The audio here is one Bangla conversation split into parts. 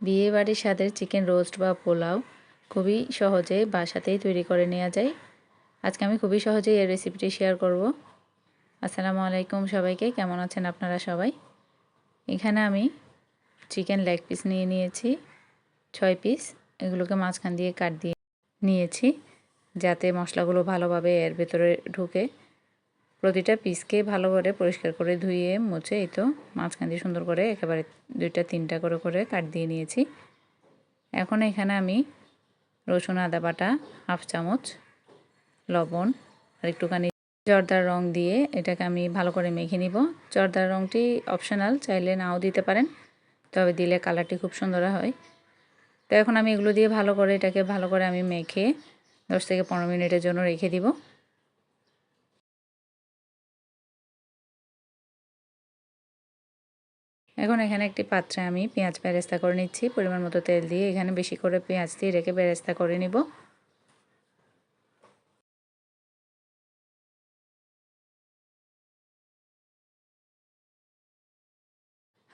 বিয়ে বাড়ির স্বাদের চিকেন রোস্ট বা পোলাও খুবই সহজে বাসাতেই তৈরি করে নেওয়া যায়। আজকে আমি খুবই সহজেই এই রেসিপিটি শেয়ার করব। আসসালামু আলাইকুম সবাইকে, কেমন আছেন আপনারা সবাই? এখানে আমি চিকেন লেগ পিস নিয়ে নিয়েছি, ছয় পিস এগুলোকে মাঝখান দিয়ে কাট দিয়ে নিয়েছি, যাতে মশলাগুলো ভালোভাবে এর ভেতরে ঢুকে। প্রতিটা পিসকে ভালো করে পরিষ্কার করে ধুয়ে মুছে, এই তো মাঝখান দিয়ে সুন্দর করে একেবারে দুইটা, তিনটা করে করে কাট দিয়ে নিয়েছি। এখন এখানে আমি রসুন, আদা বাটা, হাফ চামচ, লবণ আর একটুখানি জর্দার রং দিয়ে এটাকে আমি ভালো করে মেখে নিব। জর্দার রংটি অপশনাল, চাইলে নাও দিতে পারেন, তবে দিলে কালারটি খুব সুন্দর হয়। তো এখন আমি এগুলো দিয়ে ভালো করে এটাকে ভালো করে আমি মেখে দশ থেকে পনেরো মিনিটের জন্য রেখে দিব। এখন এখানে একটি পাত্রে আমি পেঁয়াজ বেরেস্তা করে নিচ্ছি। পরিমাণ মতো তেল দিয়ে এখানে বেশি করে পেঁয়াজ দিয়ে রেখে বেরেস্তা করে নিব।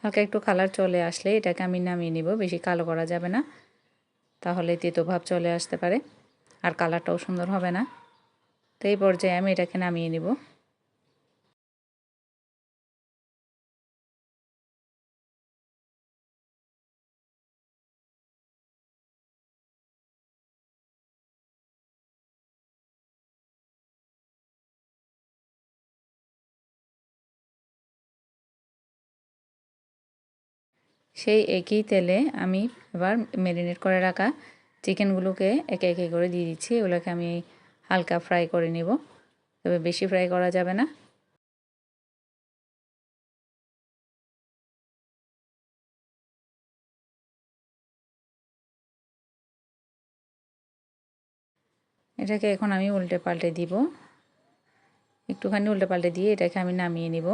হালকা একটু কালার চলে আসলে এটাকে আমি নামিয়ে নিব, বেশি কালো করা যাবে না। তাহলে তেতো ভাব চলে আসতে পারে, আর কালারটাও সুন্দর হবে না। তো এই পর্যায়ে আমি এটাকে নামিয়ে নিব। সেই একই তেলে আমি এবার ম্যারিনেট করে রাখা চিকেনগুলোকে একে একে করে দিয়ে দিচ্ছি। এগুলোকে আমি হালকা ফ্রাই করে নিব। তবে বেশি ফ্রাই করা যাবে না। এটাকে এখন আমি উল্টে পাল্টে দিব। একটুখানি উল্টে পাল্টে দিয়ে এটাকে আমি নামিয়ে নিব।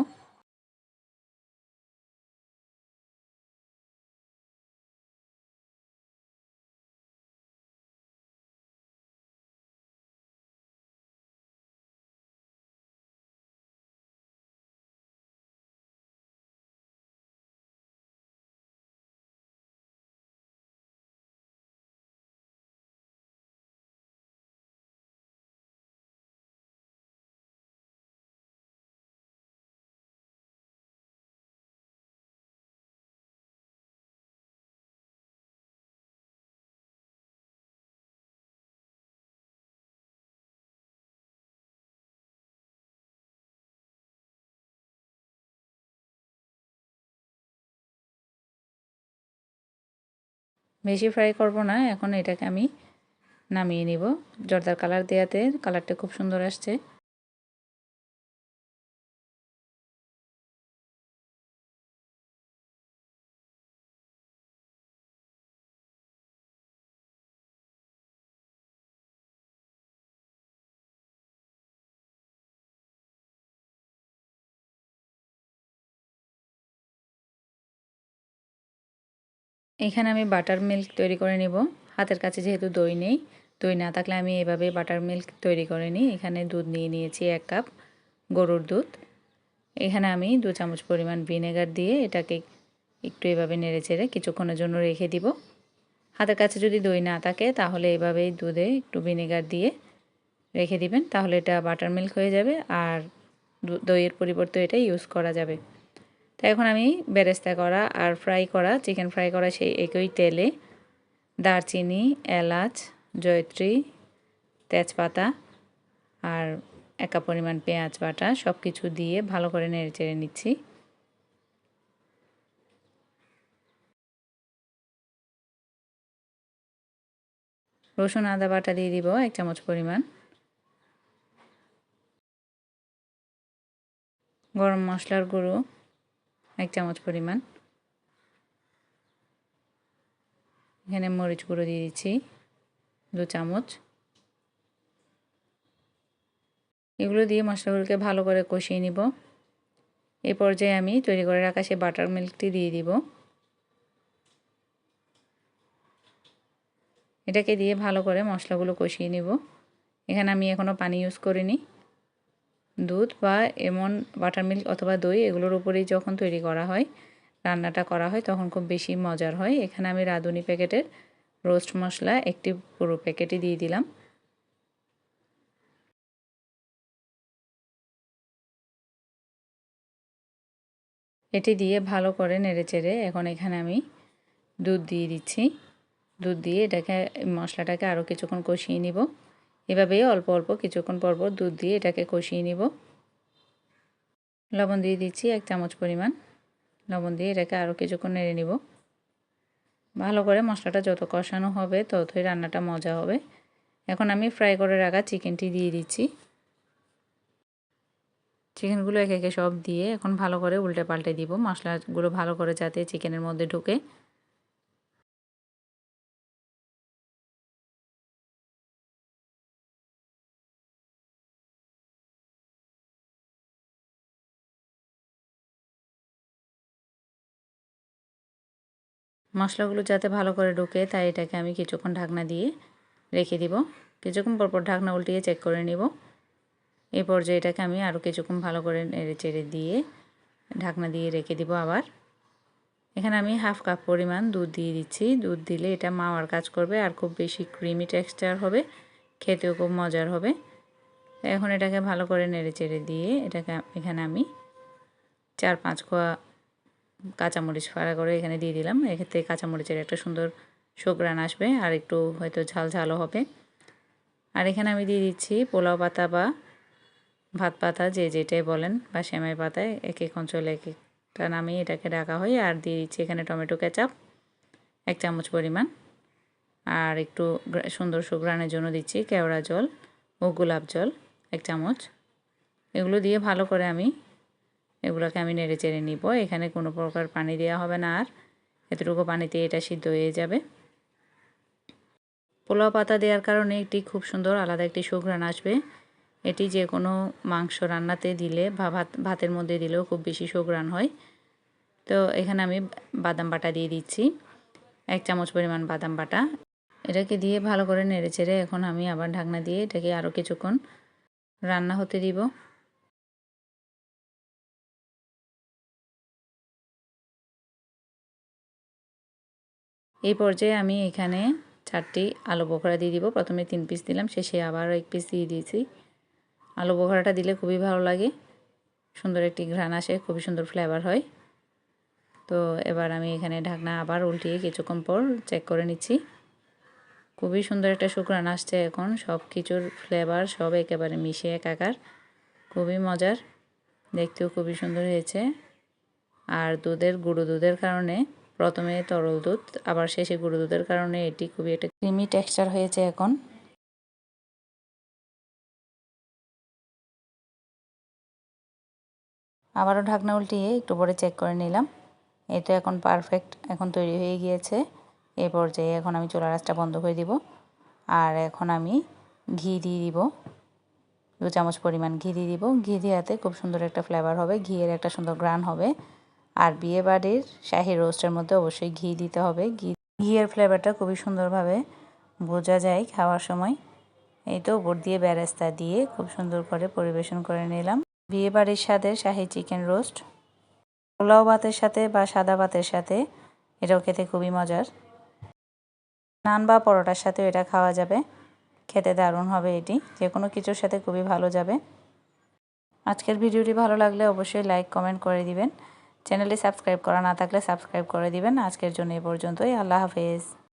বেশি ফ্রাই করব না, এখন এটাকে আমি নামিয়ে নিব। জর্দার কালার দেওয়াতে কালারটা খুব সুন্দর আসছে। এখানে আমি বাটার মিল্ক তৈরি করে নিব। হাতের কাছে যেহেতু দই নেই, দই না থাকলে আমি এভাবে বাটার মিল্ক তৈরি করে নিই। এখানে দুধ নিয়ে নিয়েছি এক কাপ গরুর দুধ। এখানে আমি দু চামচ পরিমাণ ভিনেগার দিয়ে এটাকে একটু এভাবে নেড়ে চেড়ে কিছুক্ষণের জন্য রেখে দিব। হাতের কাছে যদি দই না থাকে, তাহলে এভাবেই দুধে একটু ভিনেগার দিয়ে রেখে দিবেন, তাহলে এটা বাটার মিল্ক হয়ে যাবে। আর দইয়ের পরিবর্তে এটা ইউজ করা যাবে। তো এখন আমি বেরেস্তা করা আর ফ্রাই করা, চিকেন ফ্রাই করা সেই একই তেলে দারচিনি, এলাচ, জয়ত্রী, তেজপাতা আর একা পরিমাণ পেঁয়াজ বাটা সব কিছু দিয়ে ভালো করে নেড়ে চেড়ে নিচ্ছি। রসুন, আদা বাটা দিয়ে দিব এক চামচ পরিমাণ। গরম মশলার গুঁড়ো এক চামচ পরিমাণ। এখানে মরিচ গুঁড়ো দিয়ে দিচ্ছি, দু চামচ। এগুলো দিয়ে মশলাগুলোকে ভালো করে কষিয়ে নিব। এই পর্যায়ে আমি তৈরি করে রাখা সেই বাটার মিল্কটি দিয়ে দিব। এটাকে দিয়ে ভালো করে মশলাগুলো কষিয়ে নিব। এখানে আমি এখনও পানি ইউজ করিনি। দুধ বা এমন বাটার মিল্ক অথবা দই এগুলোর উপরেই যখন তৈরি করা হয়, রান্নাটা করা হয়, তখন খুব বেশি মজার হয়। এখানে আমি রাঁধুনি প্যাকেটের রোস্ট মশলা একটি পুরো প্যাকেটই দিয়ে দিলাম। এটি দিয়ে ভালো করে নেড়ে চেড়ে এখন এখানে আমি দুধ দিয়ে দিচ্ছি। দুধ দিয়ে এটাকে, মশলাটাকে আরও কিছুক্ষণ কষিয়ে নিব। এভাবেই অল্প অল্প কিছুক্ষণ পরপর দুধ দিয়ে এটাকে কষিয়ে নিব। লবণ দিয়ে দিচ্ছি এক চামচ পরিমাণ। লবণ দিয়ে এটাকে আরও কিছুক্ষণ নেড়ে নিব। ভালো করে মশলাটা যত কষানো হবে, ততই রান্নাটা মজা হবে। এখন আমি ফ্রাই করে রাখা চিকেনটি দিয়ে দিচ্ছি। চিকেনগুলো একে একে সব দিয়ে এখন ভালো করে উল্টে পাল্টে দিব। মশলাগুলো ভালো করে যাতে চিকেনের মধ্যে ঢুকে। মশলাগুলো যাতে ভালো করে ঢুকে, তাই এটাকে আমি কিছুক্ষণ ঢাকনা দিয়ে রেখে দিব। কিছুক্ষণ পরপর ঢাকনা উল্টিয়ে চেক করে নিব। এই পর্যায়ে এটাকে আমি আরও কিছুক্ষণ ভালো করে নেড়ে চেড়ে দিয়ে ঢাকনা দিয়ে রেখে দিব আবার। এখানে আমি হাফ কাপ পরিমাণ দুধ দিয়ে দিচ্ছি। দুধ দিলে এটা মাওয়ার কাজ করবে আর খুব বেশি ক্রিমি টেক্সচার হবে, খেতেও খুব মজার হবে। এখন এটাকে ভালো করে নেড়ে চেড়ে দিয়ে এটাকে এখানে আমি চার পাঁচ কোয়া কাঁচামরিচ ফাড়া করে এখানে দিয়ে দিলাম। এক্ষেত্রে কাঁচামরিচের একটা সুন্দর শোকরান আসবে আর একটু হয়তো ঝাল ঝালও হবে। আর এখানে আমি দিয়ে দিচ্ছি পোলাও পাতা বা ভাত পাতা, যে যেটাই বলেন, বা সেমাই পাতায় এক এক অঞ্চলে এক একটা নামিয়ে এটাকে ডাকা হয়। আর দিয়ে দিচ্ছি এখানে টমেটো কেচাপ, এক চামচ পরিমাণ। আর একটু সুন্দর সুগ্রানের জন্য দিচ্ছি কেওড়া জল ও গোলাপ জল, এক চামচ। এগুলো দিয়ে ভালো করে আমি এগুলোকে আমি নেড়ে চেড়ে নিব। এখানে কোনো প্রকার পানি দেওয়া হবে না আর। এতটুকু পানিতে এটা সিদ্ধ হয়ে যাবে। পোলাও পাতা দেওয়ার কারণে একটি খুব সুন্দর আলাদা একটি সুঘ্রাণ আসবে। এটি যে কোনো মাংস রান্নাতে দিলে বা ভাত, ভাতের মধ্যে দিলেও খুব বেশি সুঘ্রাণ হয়। তো এখানে আমি বাদাম বাটা দিয়ে দিচ্ছি। এক চামচ পরিমাণ বাদাম বাটা। এটাকে দিয়ে ভালো করে নেড়ে চেড়ে এখন আমি আবার ঢাকনা দিয়ে এটাকে আরও কিছুক্ষণ রান্না হতে দিব। এই পর্যায়ে আমি এখানে চারটি আলু বোখরা দিয়ে দিব। প্রথমে তিন পিস দিলাম, শেষে আবারও এক পিস দিয়ে দিয়েছি। আলু বোখরাটা দিলে খুবই ভালো লাগে, সুন্দর একটি ঘ্রাণ আসে, খুবই সুন্দর ফ্লেভার হয়। তো এবার আমি এখানে ঢাকনা আবার উল্টিয়ে কিছুক্ষণ পর চেক করে নিচ্ছি। খুবই সুন্দর একটা শুক্রান আসছে এখন, সব কিছুর ফ্লেভার সব একেবারে মিশে একাকার, খুবই মজার, দেখতেও খুবই সুন্দর হয়েছে। আর দুধের, গুঁড়ো দুধের কারণে প্রথমে তরল দুধ, আবার শেষে গুঁড়ো দুধের কারণে এটি খুবই একটা ক্রিমি টেক্সচার হয়েছে এখন। আবারও ঢাকনা উল্টিয়ে একটু পরে চেক করে নিলাম। এই তো এখন পারফেক্ট এখন তৈরি হয়ে গিয়েছে। এই পর্যায়ে এখন আমি চোলা রাসটা বন্ধ করে দিব। আর এখন আমি ঘি দিয়ে দিব। দু চামচ পরিমাণ ঘি দিয়ে দিব। ঘি দেওয়াতে খুব সুন্দর একটা ফ্লেভার হবে। ঘিয়ের একটা সুন্দর গ্রান হবে। আর বিয়ে বাড়ির শাহি রোস্টের মধ্যে অবশ্যই ঘি দিতে হবে। ঘি ঘিয়ের ফ্লেভারটা খুবই সুন্দরভাবে বোঝা যায় খাওয়ার সময়। এই তো উপর দিয়ে ব্যারেস্তা দিয়ে খুব সুন্দর করে পরিবেশন করে নিলাম। বিয়ে বাড়ির সাথে শাহি চিকেন রোস্ট, পোলাও ভাতের সাথে বা সাদা ভাতের সাথে, এটাও খেতে খুবই মজার। নান বা পরোটার সাথেও এটা খাওয়া যাবে। খেতে দারুণ হবে এটি। যে কোনো কিছুর সাথে খুবই ভালো যাবে। আজকের ভিডিওটি ভালো লাগলে অবশ্যই লাইক কমেন্ট করে দিবেন। চ্যানেলটি সাবস্ক্রাইব করা না থাকলে সাবস্ক্রাইব করে দিবেন। আজকের জন্য এ পর্যন্তই। আল্লাহ হাফেজ।